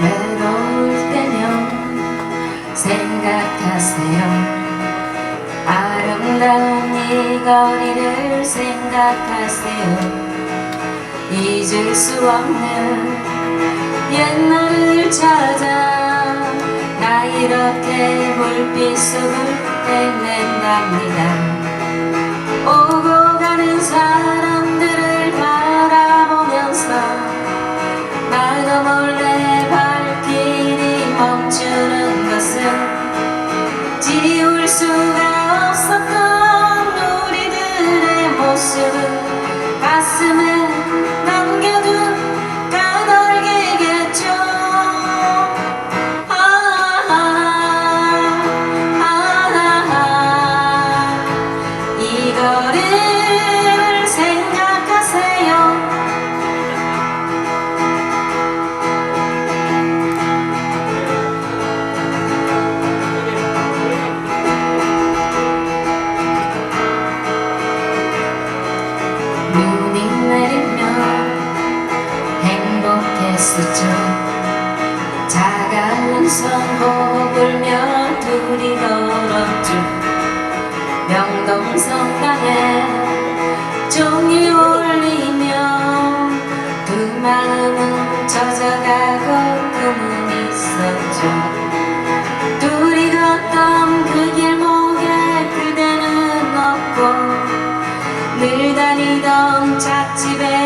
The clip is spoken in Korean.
외로울 때면 생각하세요. 아름다운 이 거리를 생각하세요. 잊을 수 없는 옛날을 찾아 나 이렇게 불빛 속을 헤맨답니다. 했었죠. 차가운 선호 불며 둘이 걸었죠. 명동 성당에 종이 울리며 두 마음은 젖어가고 꿈은 있었죠. 둘이 걷던 그 길목에 그대는 없고 늘 다니던 찻집에